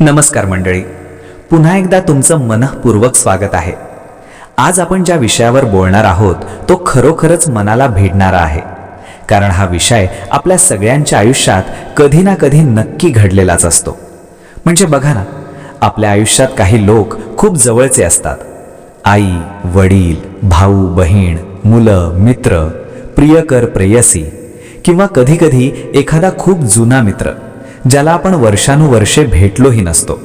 नमस्कार मंडळी. पुन्हा एकदा तुमचं मनःपूर्वक स्वागत आहे. आज आपण ज्या विषयावर बोलणार आहोत तो खरोखरच मनाला भिडणारा आहे. कारण हा विषय आपल्या सगळ्यांच्या आयुष्यात कधी ना कधी नक्की घडलेलाच असतो. म्हणजे बघा ना आपल्या आयुष्यात काही लोक खूप जवळचे असतात. आई वडील भाऊ बहीण मुलं मित्र प्रियकर प्रेयसी किंवा कधीकधी एखादा खूप जुना मित्र. ज्याला आपण वर्षानुवर्षे भेटलोही नसतो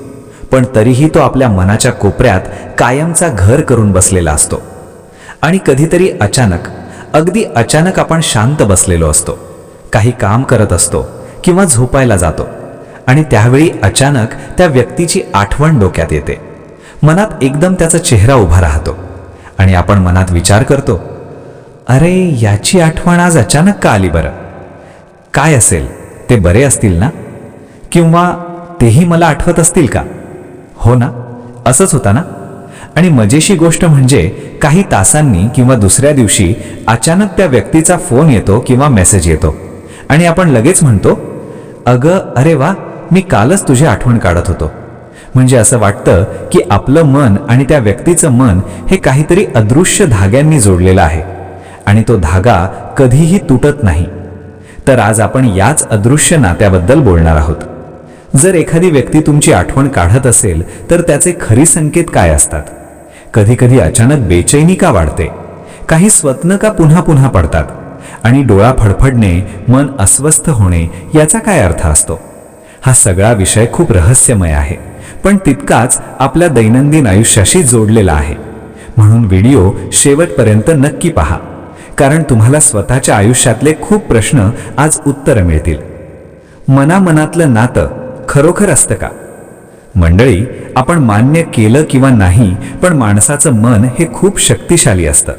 पण तरीही तो आपल्या मनाच्या कोपऱ्यात कायमचा घर करून बसलेला असतो. आणि कधीतरी अचानक अगदी अचानक आपण शांत बसलेलो असतो. काही काम करत असतो किंवा झोपायला जातो. आणि त्यावेळी अचानक त्या व्यक्तीची आठवण डोक्यात येते. मनात एकदम त्याचा चेहरा उभा राहतो. आणि आपण मनात विचार करतो अरे याची आठवण आज अचानक का आली बरं? काय असेल? ते बरे असतील ना? किंवा तेही मला आठवत असतील का? हो ना असंच होता ना? आणि मजेशी गोष्ट म्हणजे काही तासांनी किंवा दुसऱ्या दिवशी अचानक त्या व्यक्तीचा फोन येतो किंवा मेसेज येतो. आणि आपण लगेच म्हणतो अगं अरे वा मी कालच तुझी आठवण काढत होतो. म्हणजे असं वाटतं की आपलं मन आणि त्या व्यक्तीचं मन हे काहीतरी अदृश्य धाग्यांनी जोडलेलं आहे. आणि तो धागा कधीही तुटत नाही. तर आज आपण याच अदृश्य नात्याबद्दल बोलणार आहोत. जर एखादी व्यक्ती तुमची आठवण काढत असेल तर त्याचे खरी संकेत काय असतात? कधीकधी अचानक बेचैनी का वाढते? काही स्वप्न का पुन्हा पुन्हा पडतात? आणि डोळा फडफडणे मन अस्वस्थ होणे याचा काय अर्थ असतो? हा सगळा विषय खूप रहस्यमय आहे पण तितकाच आपल्या दैनंदिन आयुष्याशी जोडलेला आहे. म्हणून व्हिडिओ शेवटपर्यंत नक्की पहा कारण तुम्हाला स्वतःच्या आयुष्यातले खूप प्रश्न आज उत्तरं मिळतील. मनामनातलं नातं खरोखर असतं का? मंडळी आपण मान्य केलं किंवा नाही पण माणसाचं मन हे खूप शक्तिशाली असतं.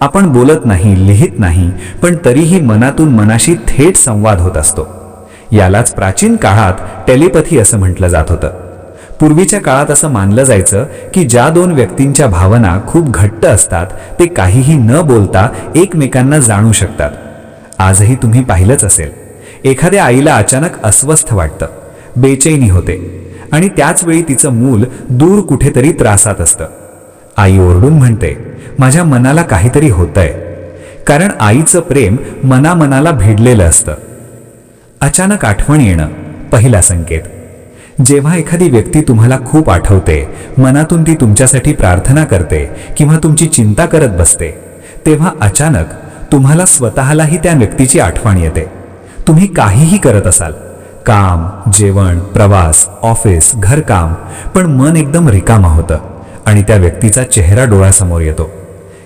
आपण बोलत नाही लिहित नाही पण तरीही मनातून मनाशी थेट संवाद होत असतो. यालाच प्राचीन काळात टेलिपथी असं म्हटलं जात होतं. पूर्वीच्या काळात असं मानलं जायचं की ज्या दोन व्यक्तींच्या भावना खूप घट्ट असतात ते काहीही न बोलता एकमेकांना जाणू शकतात. आजही तुम्ही पाहिलंच असेल. एखाद्या आईला अचानक अस्वस्थ वाटतं. बेचैनी होते. आणि त्याच वेळी तिचं मूल दूर कुठेतरी त्रासात असतं. आई ओरडून म्हणते माझ्या मनाला काहीतरी होतंय. कारण आईचं प्रेम मनामनाला भिडलेलं असतं. अचानक आठवण येणं पहिला संकेत. जेव्हा एखादी व्यक्ती तुम्हाला खूप आठवते मनातून ती तुमच्यासाठी प्रार्थना करते किंवा तुमची चिंता करत बसते तेव्हा अचानक तुम्हाला स्वतःलाही त्या व्यक्तीची आठवण येते. तुम्ही काहीही करत असाल काम जेवण प्रवास ऑफिस घरकाम पण मन एकदम रिकामा होतं आणि त्या व्यक्तीचा चेहरा डोळ्यासमोर येतो.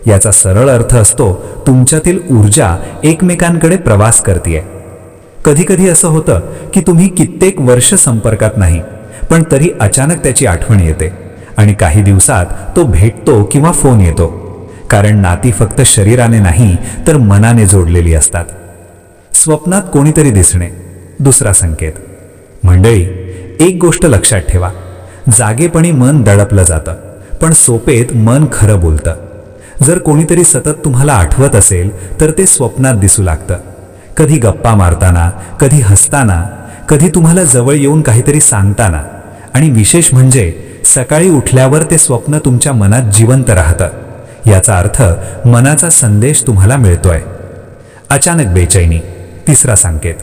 याचा सरळ अर्थ असतो तुमच्यातील ऊर्जा एकमेकांकडे प्रवास करते कधीकधी असं होतं की तुम्ही कित्येक वर्ष संपर्कात नाही पण तरी अचानक त्याची आठवण येते आणि काही दिवसात तो भेटतो किंवा फोन येतो. कारण नाती फक्त शरीराने नाही तर मनाने जोडलेली असतात. स्वप्नात कोणीतरी दिसणे दुसरा संकेत. मंडळी एक गोष्ट लक्षात ठेवा. जागेपणी मन दडपलं जातं पण सोपेत मन खरं बोलतं. जर कोणीतरी सतत तुम्हाला आठवत असेल तर ते स्वप्नात दिसू लागतं. कधी गप्पा मारताना कधी हसताना कधी तुम्हाला जवळ येऊन काहीतरी सांगताना. आणि विशेष म्हणजे सकाळी उठल्यावर ते स्वप्न तुमच्या मनात जिवंत राहतं. याचा अर्थ मनाचा संदेश तुम्हाला मिळतोय. अचानक बेचैनी. तिसरा संकेत.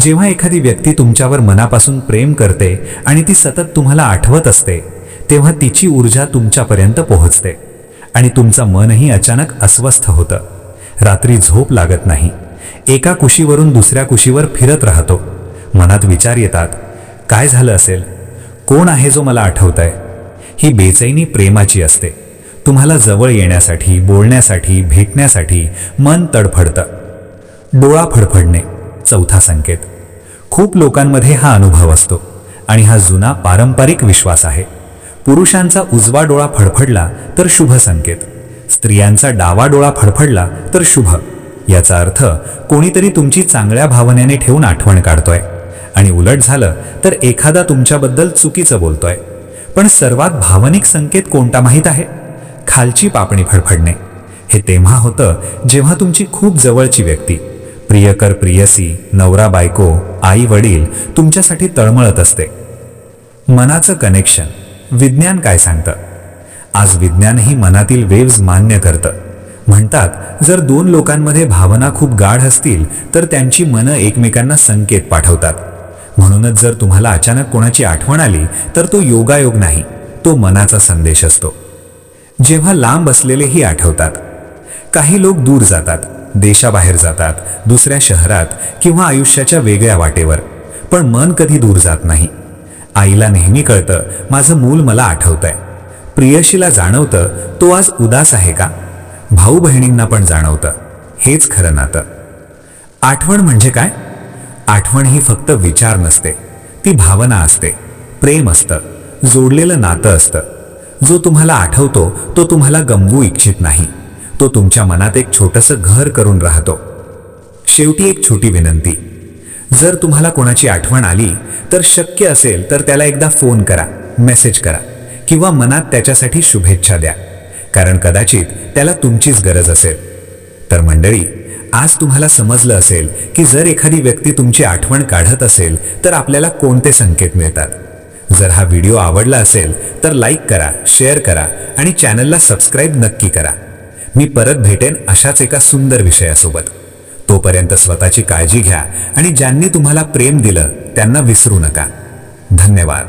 जेव्हा एखादी व्यक्ती तुमच्यावर मनापासून प्रेम करते आणि ती सतत तुम्हाला आठवत असते तेव्हा तिची ऊर्जा तुमच्यापर्यंत पोहोचते आणि तुमचं मनही अचानक अस्वस्थ होतं. रात्री झोप लागत नाही. एका कुशीवरून दुसऱ्या कुशीवर फिरत राहतो. मनात विचार येतात काय झालं असेल? कोण आहे जो मला आठवत आहे ही बेचैनी प्रेमाची असते. तुम्हाला जवळ येण्यासाठी बोलण्यासाठी भेटण्यासाठी मन तडफडतं. डोळा फडफडणे. चौथा संकेत. खूप लोकांमध्ये हा अनुभव असतो आणि हा जुना पारंपरिक विश्वास आहे. पुरुषांचा उजवा डोळा फडफडला तर शुभ संकेत. स्त्रियांचा डावा डोळा फडफडला तर शुभ. याचा अर्थ कोणीतरी तुमची चांगल्या भावनेने ठेवून आठवण काढतोय. आणि उलट झालं तर एखादा तुमच्याबद्दल चुकीचं बोलतोय. पण सर्वात भावनिक संकेत कोणता माहीत आहे? खालची पापणी फडफडणे. हे तेव्हा होतं जेव्हा तुमची खूप जवळची व्यक्ती प्रियकर प्रियसी नवरा बायको आई वडील तुमच्यासाठी तळमळत असते. मनाचं कनेक्शन विज्ञान काय सांगतं? आज विज्ञानही मनातील वेव्ज मान्य करतं. म्हणतात जर दोन लोकांमध्ये भावना खूप गाढ असतील तर त्यांची मनं एकमेकांना संकेत पाठवतात. म्हणूनच जर तुम्हाला अचानक कोणाची आठवण आली तर तो योगायोग नाही तो मनाचा संदेश असतो. जेव्हा लांब असलेलेही आठवतात. काही लोक दूर जातात. देशाबाहेर जातात दुसऱ्या शहरात किंवा आयुष्याच्या वेगळ्या वाटेवर. पण मन कधी दूर जात नाही. आईला नेहमी कळतं माझं मूल मला आठवतंय. प्रियशीला जाणवतं तो आज उदास आहे का? भाऊ बहिणींना पण जाणवतं. हेच खरं नातं. आठवण म्हणजे काय? आठवण ही फक्त विचार नसते. ती भावना असते. प्रेम असतं. जोडलेलं नातं असतं. जो तुम्हाला आठवतो तो तुम्हाला गमवू इच्छित नाही. तो तुमच्या मनात एक छोटंसं घर करून राहतो. शेवटी एक छोटी विनंती. जर तुम्हाला कोणाची आठवण आली तर शक्य असेल तर त्याला एकदा फोन करा मेसेज करा किंवा मनात त्याच्यासाठी शुभेच्छा द्या. कारण कदाचित त्याला तुमचीच गरज असेल. तर मंडळी आज तुम्हाला समजलं असेल की जर एखादी व्यक्ती तुमची आठवण काढत असेल तर आपल्याला कोणते संकेत मिळतात? जर हा व्हिडिओ आवडला असेल तर लाईक करा शेअर करा आणि चॅनलला सबस्क्राईब नक्की करा. मी परत भेटेन अशाच एका सुंदर विषयासोबत. तोपर्यंत स्वतःची काळजी घ्या आणि ज्यांनी तुम्हाला प्रेम दिलं त्यांना विसरू नका. धन्यवाद.